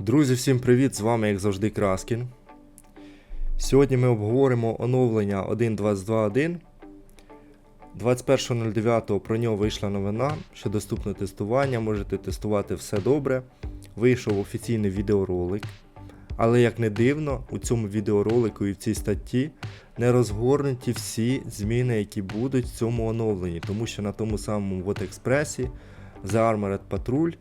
Друзі, всім привіт! З вами, як завжди, Краскін. Сьогодні ми обговоримо оновлення 1.22.1. 21.09 про нього вийшла новина, що доступне тестування, можете тестувати все добре. Вийшов офіційний відеоролик. Але як не дивно, у цьому відеоролику і в цій статті не розгорнуті всі зміни, які будуть в цьому оновленні, тому що на тому самому експресі The Armored Patrol,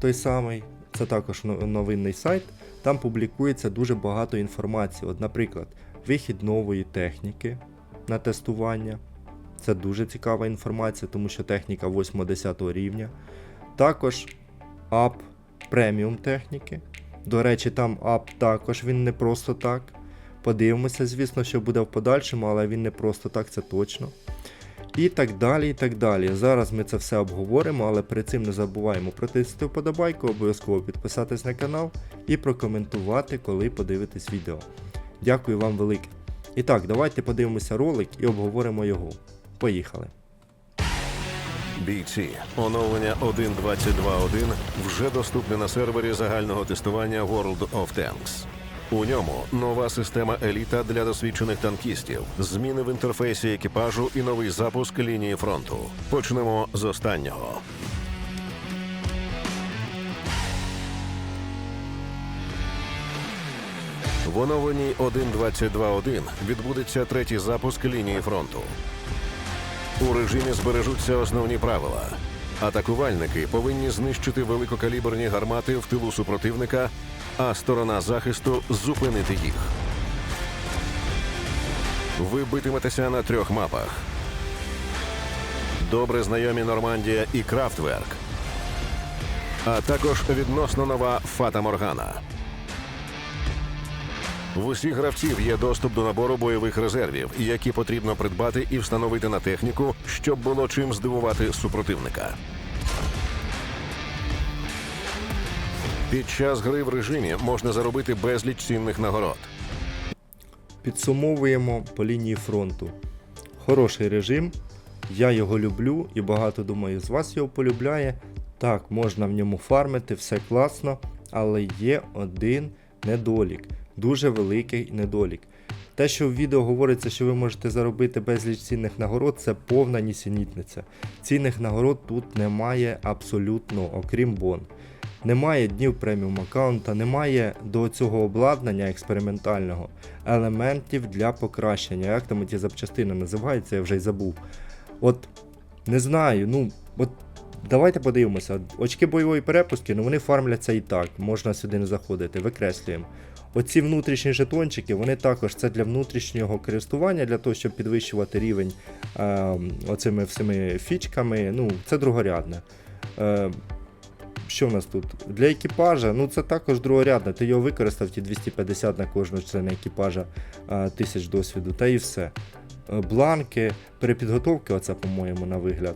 той самий, це також новинний сайт, там публікується дуже багато інформації. От, наприклад, вихід нової техніки на тестування. Це дуже цікава інформація, тому що техніка 8-10 рівня. Також ап преміум техніки. До речі, там ап також він не просто так. Подивимося, звісно, що буде в подальшому, але він не просто так, це точно. І так далі, і так далі. Зараз ми це все обговоримо, але перед цим не забуваємо протиснути вподобайку, обов'язково підписатись на канал і прокоментувати, коли подивитесь відео. Дякую вам велике. І так, давайте подивимося ролик і обговоримо його. Поїхали. Бійці, оновлення 1.22.1 вже доступне на сервері загального тестування World of Tanks. У ньому нова система еліта для досвідчених танкістів, зміни в інтерфейсі екіпажу і новий запуск лінії фронту. Почнемо з останнього. В оновленні 1.22.1 відбудеться третій запуск лінії фронту. У режимі збережуться основні правила. Атакувальники повинні знищити великокаліберні гармати в тилу супротивника, а сторона захисту зупинити їх. Ви битиметеся на трьох мапах. Добре знайомі Нормандія і Крафтверк, а також відносно нова Фата Моргана. В усіх гравців є доступ до набору бойових резервів, які потрібно придбати і встановити на техніку, щоб було чим здивувати супротивника. Під час гри в режимі можна заробити безліч цінних нагород. Підсумовуємо по лінії фронту. Хороший режим, я його люблю і багато думаю з вас його полюбляє. Так, можна в ньому фармити, все класно, але є один недолік, дуже великий недолік. Те, що в відео говориться, що ви можете заробити безліч цінних нагород, це повна нісенітниця. Цінних нагород тут немає абсолютно, окрім бон. Немає днів преміум аккаунта, немає до цього обладнання експериментального елементів для покращення. Як там ті запчастини називаються, я вже й забув. От не знаю, ну от давайте подивимося. Очки бойової перепустки, ну вони фармляться і так, можна сюди не заходити, викреслюємо. Оці внутрішні жетончики, вони також це для внутрішнього користування, для того, щоб підвищувати рівень е, оцими всіми фічками. Ну, це другорядне. Е, що в нас тут? Для екіпажа, ну це також другорядне. Ти його використав ті 250 на кожного члена екіпажа тисяч досвіду, та і все. Е, Бланки, перепідготовки, оце, по-моєму, на вигляд.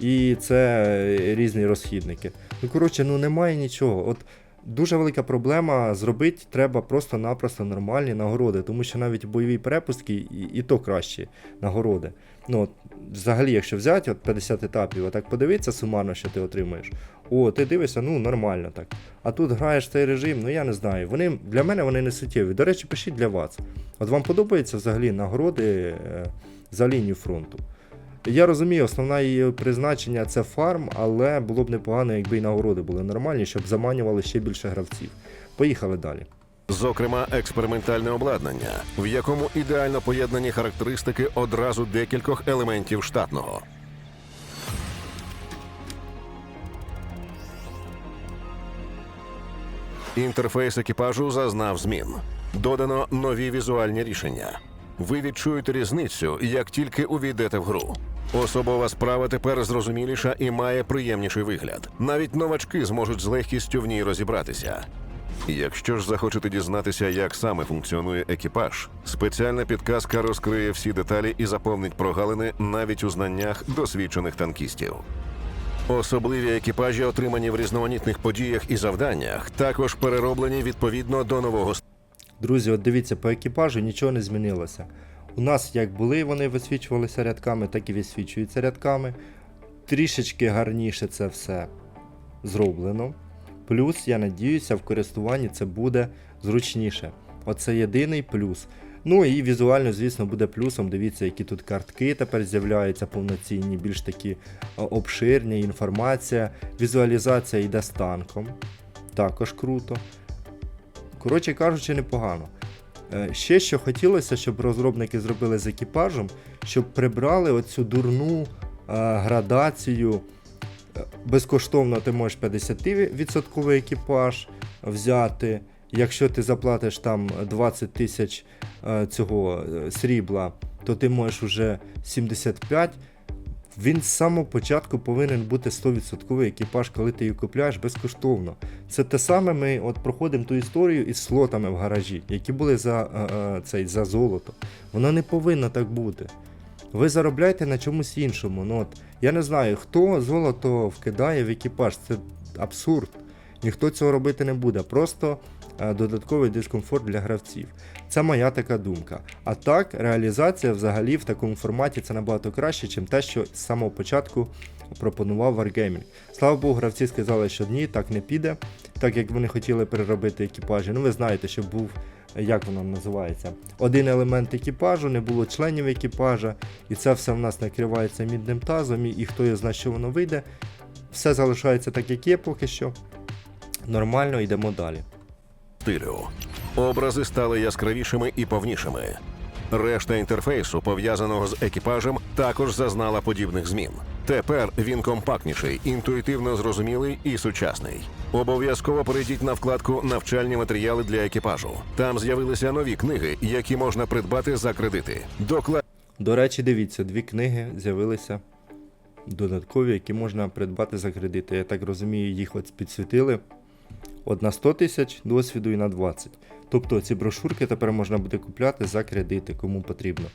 І це е, різні розхідники. Ну, коротше, ну немає нічого. От дуже велика проблема зробити треба просто-напросто нормальні нагороди, тому що навіть в бойовій перепустці і, і то кращі нагороди. Ну, от, взагалі, якщо взяти от 50 етапів, отак подивитися сумарно, що ти отримаєш. О, ти дивишся, ну нормально так. А тут граєш цей режим, ну я не знаю. Вони для мене вони не суттєві. До речі, пишіть для вас. От вам подобаються взагалі нагороди е, за лінію фронту. Я розумію, основне її призначення це фарм, але було б непогано, якби і нагороди були нормальні, щоб заманювали ще більше гравців. Поїхали далі. Зокрема, експериментальне обладнання, в якому ідеально поєднані характеристики одразу декількох елементів штатного. Інтерфейс екіпажу зазнав змін. Додано нові візуальні рішення. Ви відчуєте різницю, як тільки увійдете в гру. Особова справа тепер зрозуміліша і має приємніший вигляд. Навіть новачки зможуть з легкістю в ній розібратися. Якщо ж захочете дізнатися, як саме функціонує екіпаж, спеціальна підказка розкриє всі деталі і заповнить прогалини навіть у знаннях досвідчених танкістів. Особливі екіпажі, отримані в різноманітних подіях і завданнях, також перероблені відповідно до нового Друзі, от дивіться, по екіпажу нічого не змінилося. У нас як були, вони висвічувалися рядками, так і висвічуються рядками. Трішечки гарніше це все зроблено. Плюс, я надіюся, в користуванні це буде зручніше. Оце єдиний плюс. Ну і візуально, звісно, буде плюсом. Дивіться, які тут картки тепер з'являються повноцінні, більш такі обширні, інформація. Візуалізація йде з танком. Також круто. Коротше кажучи, непогано. Е, Ще що хотілося, щоб розробники зробили з екіпажем, щоб прибрали оцю дурну е, градацію. Безкоштовно ти можеш 50% екіпаж взяти. Якщо ти заплатиш там 20 тисяч е, цього е, срібла, то ти можеш уже 75. Він з самого початку повинен бути 100% екіпаж, коли ти її купляєш безкоштовно. Це те саме ми от проходимо ту історію із слотами в гаражі, які були за, е, цей, за золото. Воно не повинно так бути. Ви заробляєте на чомусь іншому. Ну, от, я не знаю, хто золото вкидає в екіпаж. Це абсурд. Ніхто цього робити не буде. Просто додатковий дискомфорт для гравців. Це моя така думка. А так, реалізація взагалі в такому форматі це набагато краще, ніж те, що з самого початку пропонував Wargaming. Слава Богу, гравці сказали, що ні, так не піде, так як вони хотіли переробити екіпажі. Ну, ви знаєте, що був, як воно називається, один елемент екіпажу, не було членів екіпажа, і це все в нас накривається мідним тазом, і, і хто його знає, що воно вийде. Все залишається так, як є поки що. Нормально, йдемо далі. Стилю. Образи стали яскравішими і повнішими. Решта інтерфейсу, пов'язаного з екіпажем, також зазнала подібних змін. Тепер він компактніший, інтуїтивно зрозумілий і сучасний. Обов'язково перейдіть на вкладку Навчальні матеріали для екіпажу. Там з'явилися нові книги, які можна придбати за кредити. Докла... До речі, дивіться, дві книги з'явилися додаткові, які можна придбати за кредити. Я так розумію, їх от підсвітили. От на 100 тисяч досвіду і на 20. Тобто ці брошурки тепер можна буде купляти за кредити, кому потрібно.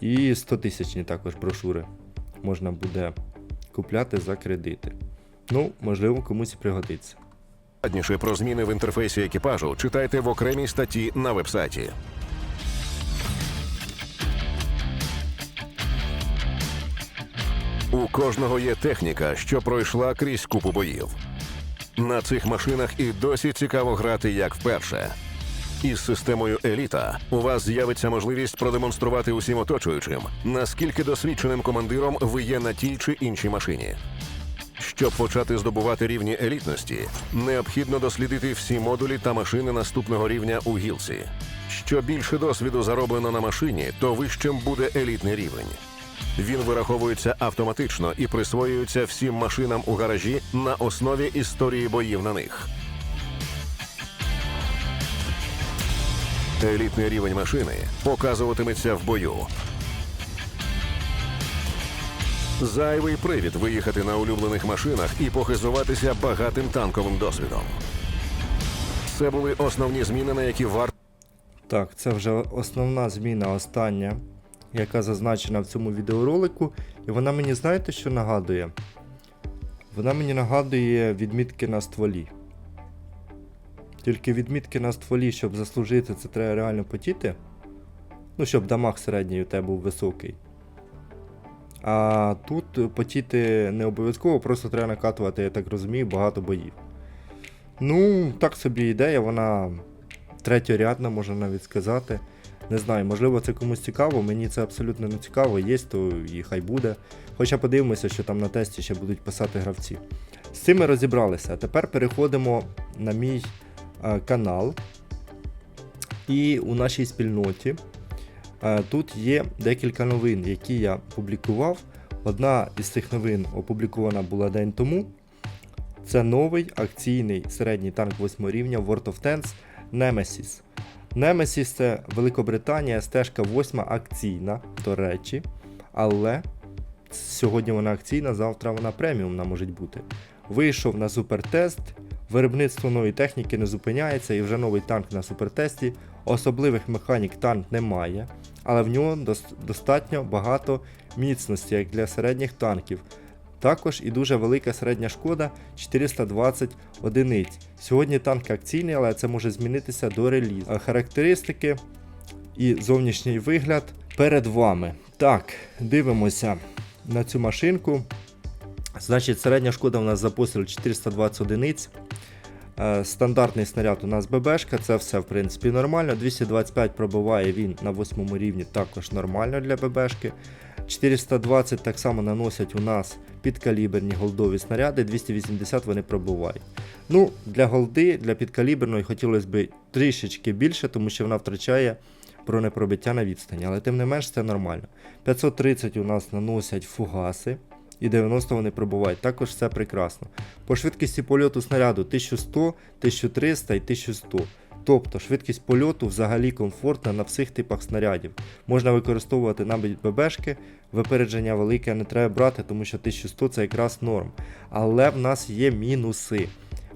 І 100 тисячні також брошури можна буде купляти за кредити. Ну, можливо, комусь і пригодиться. Докладніше про зміни в інтерфейсі екіпажу читайте в окремій статті на вебсайті. У кожного є техніка, що пройшла крізь купу боїв. На цих машинах і досі цікаво грати як вперше. Із системою Еліта у вас з'явиться можливість продемонструвати усім оточуючим, наскільки досвідченим командиром ви є на тій чи іншій машині. Щоб почати здобувати рівні елітності, необхідно дослідити всі модулі та машини наступного рівня у гілці. Що більше досвіду зароблено на машині, то вищим буде елітний рівень. Він вираховується автоматично і присвоюється всім машинам у гаражі на основі історії боїв на них. Елітний рівень машини показуватиметься в бою. Зайвий привід виїхати на улюблених машинах і похизуватися багатим танковим досвідом. Це були основні зміни, на які варто Так, це вже основна зміна остання, яка зазначена в цьому відеоролику. І вона мені, знаєте, що нагадує? Вона мені нагадує відмітки на стволі. Тільки відмітки на стволі, щоб заслужити, це треба реально потіти. Ну, щоб дамаг середній у тебе був високий. А тут потіти не обов'язково, просто треба накатувати, я так розумію, багато боїв. Ну, так собі ідея, вона третьорядна, можна навіть сказати. Не знаю, можливо, це комусь цікаво, мені це абсолютно не цікаво, є, то і хай буде. Хоча подивимося, що там на тесті ще будуть писати гравці. З цим ми розібралися. Тепер переходимо на мій е, канал. І у нашій спільноті е, тут є декілька новин, які я публікував. Одна із цих новин опублікована була день тому. Це новий акційний середній танк 8 рівня World of Tanks Nemesis. Nemesis це Великобританія, стежка 8 акційна, до речі. Але сьогодні вона акційна, завтра вона преміумна може бути. Вийшов на супертест, виробництво нової техніки не зупиняється і вже новий танк на супертесті. Особливих механік танк немає, але в нього достатньо багато міцності, як для середніх танків. Також і дуже велика середня шкода 420 одиниць. Сьогодні танк акційний, але це може змінитися до релізу. Характеристики і зовнішній вигляд перед вами. Так, дивимося на цю машинку. Значить, середня шкода у нас за постріл 420 одиниць. Е, Стандартний снаряд у нас ББшка, це все в принципі нормально. 225 пробиває він на 8 рівні, також нормально для ББшки. 420 так само наносять у нас підкаліберні голдові снаряди, 280 вони пробувають. Ну, для голди, для підкаліберної хотілося б трішечки більше, тому що вона втрачає бронепробиття на відстані, але тим не менш це нормально. 530 у нас наносять фугаси. І 90 вони пробувають. Також все прекрасно. По швидкості польоту снаряду 1100, 1300 і 1100. Тобто швидкість польоту взагалі комфортна на всіх типах снарядів. Можна використовувати навіть ББшки, випередження велике не треба брати, тому що 1100 це якраз норм. Але в нас є мінуси.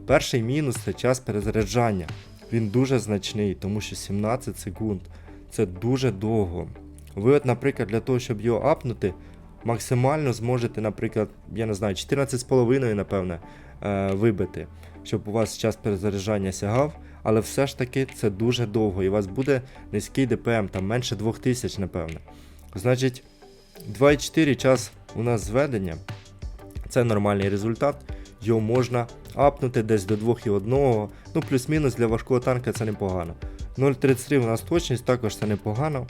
Перший мінус це час перезаряджання. Він дуже значний, тому що 17 секунд це дуже довго. Ви, от, наприклад, для того, щоб його апнути, максимально зможете, наприклад, я не знаю, 14,5, напевне, е, вибити, щоб у вас час перезаряджання сягав, але все ж таки це дуже довго, і у вас буде низький ДПМ, там менше 2000, напевне. Значить, 2,4 час у нас зведення. Це нормальний результат. Його можна апнути десь до 2,1. Ну, плюс-мінус для важкого танка це непогано. 0,33 у нас точність, також це непогано.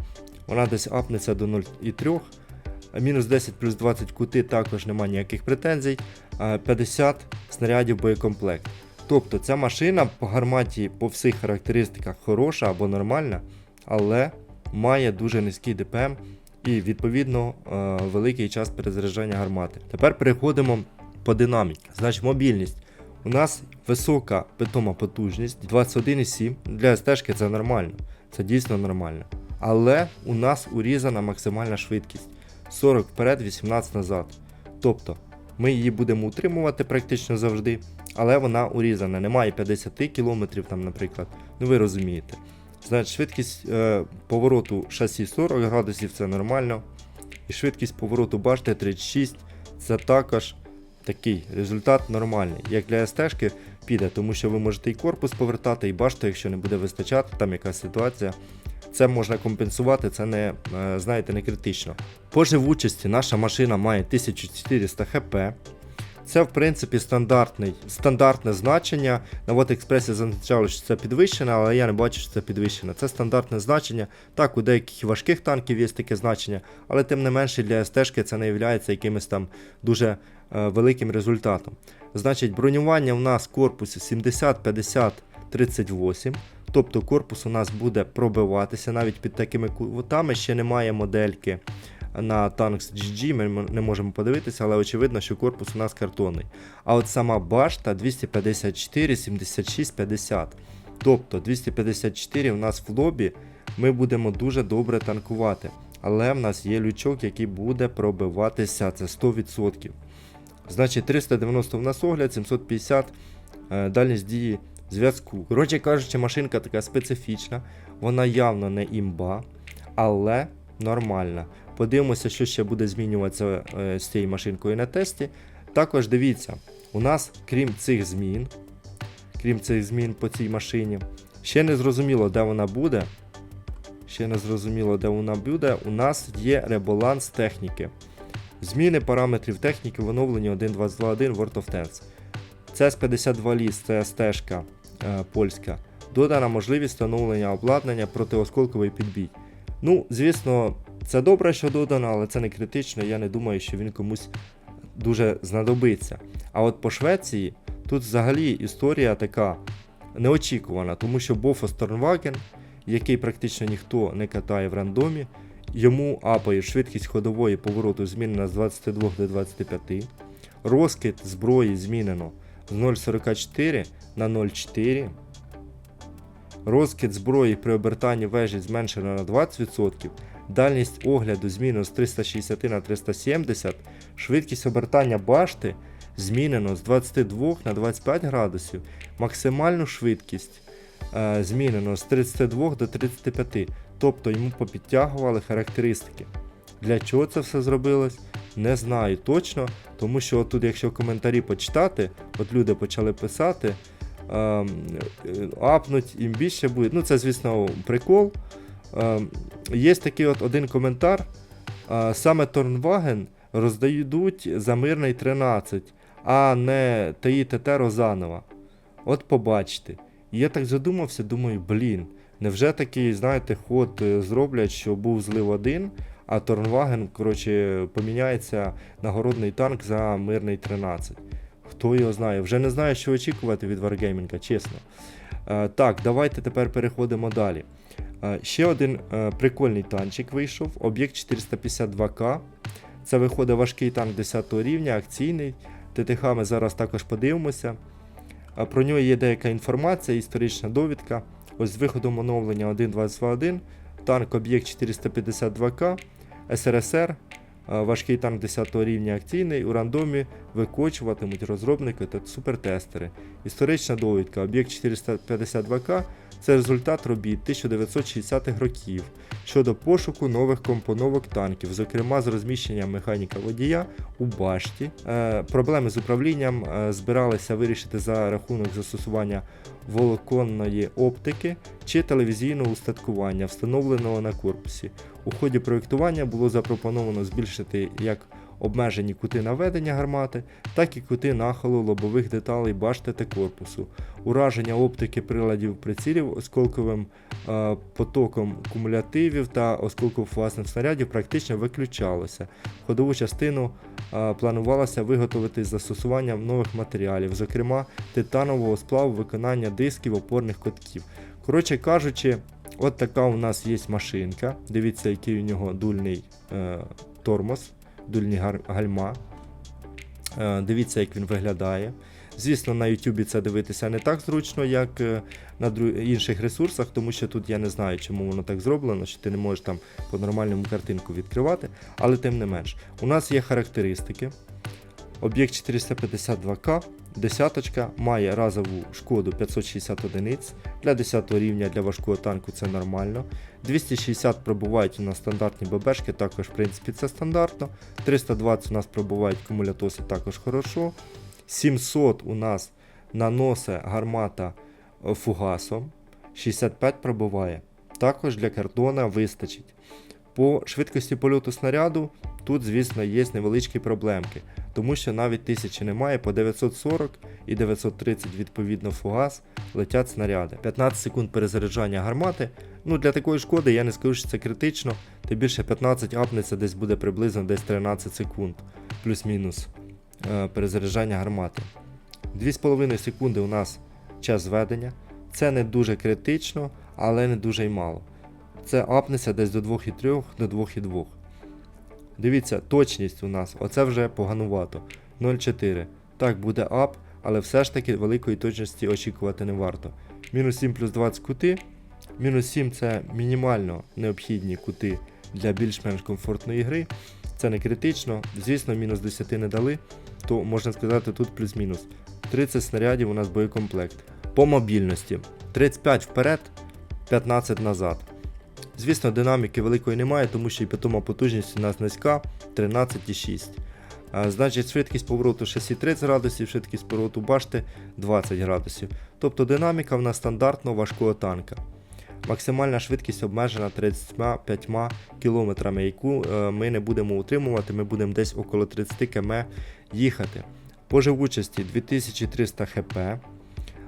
Вона десь апнеться до 0,3. А Мінус 10 плюс 20 кути також немає ніяких претензій. 50 снарядів боєкомплект. Тобто ця машина по гарматі по всіх характеристиках хороша або нормальна, але має дуже низький ДПМ і відповідно е, великий час перезаряджання гармати. Тепер переходимо по динаміці. Значить, мобільність. У нас висока питома потужність 21,7. Для стежки це нормально. Це дійсно нормально. Але у нас урізана максимальна швидкість 40 вперед, 18 назад. Тобто ми її будемо утримувати практично завжди, але вона урізана. Немає 50 км, там, наприклад. Ну ви розумієте. Значить, швидкість е, повороту шасі 40 градусів це нормально. І швидкість повороту башти 36 це також такий результат нормальний. Як для СТ-шки піде, тому що ви можете і корпус повертати, і башту, якщо не буде вистачати, там якась ситуація. Це можна компенсувати, це не, е, знаєте, не критично. По живучості наша машина має 1400 хп. Це, в принципі, стандартний, стандартне значення. На експресі зазначало, що це підвищене, але я не бачу, що це підвищене. Це стандартне значення. Так, у деяких важких танків є таке значення, але тим не менше для СТ це не є якимось там дуже е, великим результатом. Значить, бронювання у нас корпусу 70, 50, 38. Тобто корпус у нас буде пробиватися навіть під такими кутами. Ще немає модельки на Tanks GG, ми не можемо подивитися, але очевидно, що корпус у нас картонний. А от сама башта 254, 76, 50. Тобто 254 у нас в лобі ми будемо дуже добре танкувати. Але в нас є лючок, який буде пробиватися, це 100%. Значить, 390 в нас огляд, 750 е, дальність дії зв'язку. Коротше кажучи, машинка така специфічна, вона явно не імба, але нормальна. Подивимося, що ще буде змінюватися е, з цією машинкою на тесті. Також дивіться, у нас, крім цих змін, крім цих змін по цій машині, ще не зрозуміло, де вона буде. Ще не зрозуміло, де вона буде. У нас є ребаланс техніки. Зміни параметрів техніки в оновленні 1.22.1 World of Tanks. CS 52 ліс, це стежка е, польська. Додана можливість встановлення обладнання протиосколковий підбій. Ну, звісно, це добре, що додано, але це не критично. Я не думаю, що він комусь дуже знадобиться. А от по Швеції тут взагалі історія така неочікувана, тому що Бофо Сторнваген, який практично ніхто не катає в рандомі, йому апає швидкість ходової повороту змінена з 22 до 25. Розкид зброї змінено з 0,44 на 0,4. Розкид зброї при обертанні вежі зменшено на 20%. Дальність огляду змінено з 360 на 370. Швидкість обертання башти змінено з 22 на 25 градусів. Максимальну швидкість е, змінено з 32 до 35. Тобто йому попідтягували характеристики. Для чого це все зробилось? Не знаю точно, тому що тут, якщо коментарі почитати, от люди почали писати, ем, е, апнуть їм більше буде. Ну, це, звісно, прикол. Ем, є такий от один коментар. Е, саме Торнваген роздають за мирний 13, а не ТІ ТТ Розанова. От побачите. І я так задумався, думаю, блін, невже такий, знаєте, ход е, зроблять, що був злив один, а Торнваген, коротше, поміняється нагородний танк за мирний 13. Хто його знає? Вже не знаю, що очікувати від Wargaming, чесно. Е, так, давайте тепер переходимо далі. Е, ще один е, прикольний танчик вийшов, об'єкт 452К. Це виходить важкий танк 10 рівня, акційний. ТТХ ми зараз також подивимося. Про нього є деяка інформація, історична довідка. Ось з виходом оновлення 1.22.1 танк об'єкт 452К, СРСР, важкий танк 10 рівня акційний, у рандомі викочуватимуть розробники та супертестери. Історична довідка об'єкт 452К це результат робіт 1960-х років щодо пошуку нових компоновок танків, зокрема з розміщенням механіка водія у башті. Е, проблеми з управлінням е, збиралися вирішити за рахунок застосування волоконної оптики чи телевізійного устаткування, встановленого на корпусі. У ході проєктування було запропоновано збільшити як обмежені кути наведення гармати, так і кути нахилу лобових деталей башти та корпусу. Ураження оптики приладів прицілів осколковим е, потоком кумулятивів та осколково-фугасних снарядів практично виключалося. Ходову частину е, планувалося виготовити з застосуванням нових матеріалів, зокрема титанового сплаву виконання дисків опорних котків. Коротше кажучи, от така у нас є машинка. Дивіться, який у нього дульний е, тормоз, дульні гальма. Е, дивіться, як він виглядає. Звісно, на YouTube це дивитися не так зручно, як е, на інших ресурсах, тому що тут я не знаю, чому воно так зроблено, що ти не можеш там по нормальному картинку відкривати, але тим не менш. У нас є характеристики. Об'єкт 452К, десяточка, має разову шкоду 560 одиниць. Для 10 рівня для важкого танку це нормально. 260 пробувають у нас стандартні ББшки, також в принципі це стандартно. 320 у нас пробувають кумулятоси, також хорошо. 700 у нас наносить гармата фугасом. 65 пробуває. Також для картона вистачить. По швидкості польоту снаряду тут, звісно, є невеличкі проблемки, тому що навіть тисячі немає, по 940 і 930 відповідно фугас летять снаряди. 15 секунд перезаряджання гармати. Ну для такої шкоди я не скажу, що це критично. Тим більше 15 апнеться десь буде приблизно десь 13 секунд, плюс-мінус е, перезаряджання гармати. 2,5 секунди у нас час зведення. Це не дуже критично, але не дуже й мало. Це апнеться десь до 2,3 до 2,2. Дивіться, точність у нас, оце вже поганувато. 0,4. Так, буде ап, але все ж таки великої точності очікувати не варто. Мінус 7 плюс 20 кути. Мінус 7 це мінімально необхідні кути для більш-менш комфортної гри. Це не критично. Звісно, мінус 10 не дали, то можна сказати тут плюс-мінус. 30 снарядів у нас боєкомплект. По мобільності 35 вперед, 15 назад. Звісно, динаміки великої немає, тому що і питома потужність у нас низька 13,6. А, Значить, швидкість повороту шасі 30 градусів, швидкість повороту башти 20 градусів. Тобто динаміка в нас стандартно важкого танка. Максимальна швидкість обмежена 35 км, яку е, ми не будемо утримувати, ми будемо десь около 30 км їхати. По живучості 2300 хп,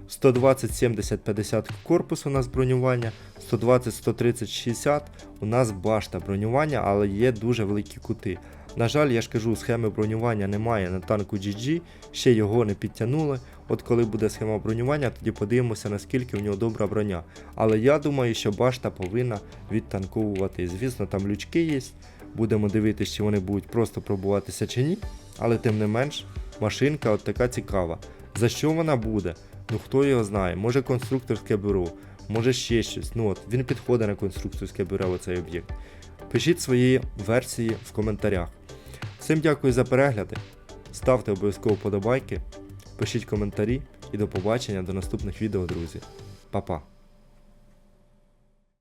120, 70, 50 корпус у нас бронювання, 120, 130, 60 у нас башта бронювання, але є дуже великі кути. На жаль, я ж кажу, схеми бронювання немає на танку GG, ще його не підтягнули. От коли буде схема бронювання, тоді подивимося, наскільки в нього добра броня. Але я думаю, що башта повинна відтанковувати. Звісно, там лючки є. Будемо дивитися, чи вони будуть просто пробуватися чи ні. Але тим не менш, машинка от така цікава. За що вона буде? Ну хто його знає, може конструкторське бюро, може ще щось. Ну от, він підходить на конструкторське бюро оцей об'єкт. Пишіть свої версії в коментарях. Всім дякую за перегляди. Ставте обов'язково вподобайки, пишіть коментарі і до побачення до наступних відео, друзі. Па-па.